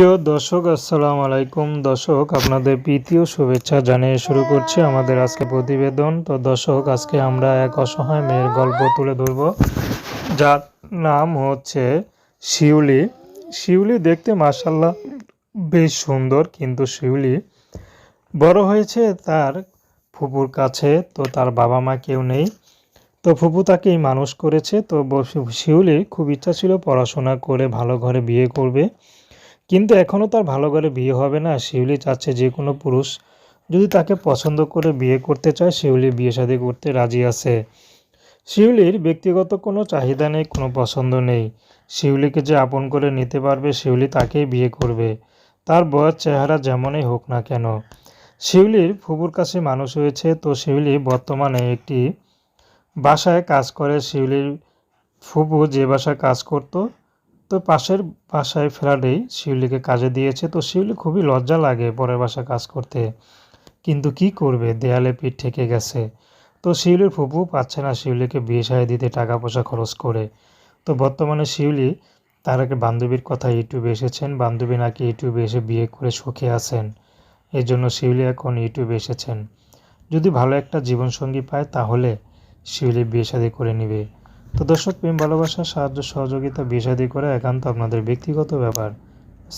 প্রিয় দর্শক, আসসালামু আলাইকুম। দর্শক, আপনাদের প্রীতীয় শুভেচ্ছা জানিয়ে শুরু করছি আমাদের আজকে প্রতিবেদন। তো দর্শক, আজকে আমরা এক অসহায় মেয়ের গল্প তুলে ধরব, যার নাম হচ্ছে শিউলি। শিউলি দেখতে মাসাল্লাহ বেশ সুন্দর, কিন্তু শিউলি বড় হয়েছে তার ফুপুর কাছে, তো তার বাবা মা কেউ নেই। তো ফুপু তাকেই মানুষ করেছে। তো বস- শিউলি খুব ইচ্ছা ছিল পড়াশোনা করে ভালো ঘরে বিয়ে করবে। কিন্তু এখনও তার ভালো করে বিয়ে হবে না। শিউলি চাচ্ছে যে কোনো পুরুষ যদি তাকে পছন্দ করে বিয়ে করতে চায়, শিউলি বিয়ে শাদী করতে রাজি আছে। শিউলির ব্যক্তিগত কোনো চাহিদা নেই, কোনো পছন্দ নেই। শিউলিকে যে আপন করে নিতে পারবে, শিউলি তাকেই বিয়ে করবে। তার বয়স, চেহারা যেমনই হোক না কেন। শিউলির ফুপুর কাছে মানুষ হয়েছে, তো শিউলি বর্তমানে একটি বাসায় কাজ করে। শিউলির ফুপু যে বাসায় কাজ করত তো পাশের বাসায় ফ্ল্যাটেই শিউলিকে কাজে দিয়েছে। তো শিউলি খুবই লজ্জা লাগে পরের বাসায় কাজ করতে। কিন্তু কি করবে? দেয়ালে পিঠ ঠেকে গেছে। তো শিউলির ফুপু পাচ্ছে না শিউলিকে বিয়ে সায় দিতে টাকা পয়সা খরচ করে। তো বর্তমানে শিউলি তার এক বান্ধবীর কথা ইউটিউবে এসেছেন। বান্ধবী নাকি ইউটিউবে এসে বিয়ে করে সুখে আছেন। এই জন্য শিউলি এখন ইউটিউবে এসেছেন। যদি ভালো একটা জীবনসঙ্গী পায় তাহলে শিউলি বিয়ে শাদী করে নেবে। তো দর্শক প্রেম ভালোবাসা সাহায্য সহযোগিতা বিষাদি করে একান্ত আপনাদের ব্যক্তিগত ব্যাপার।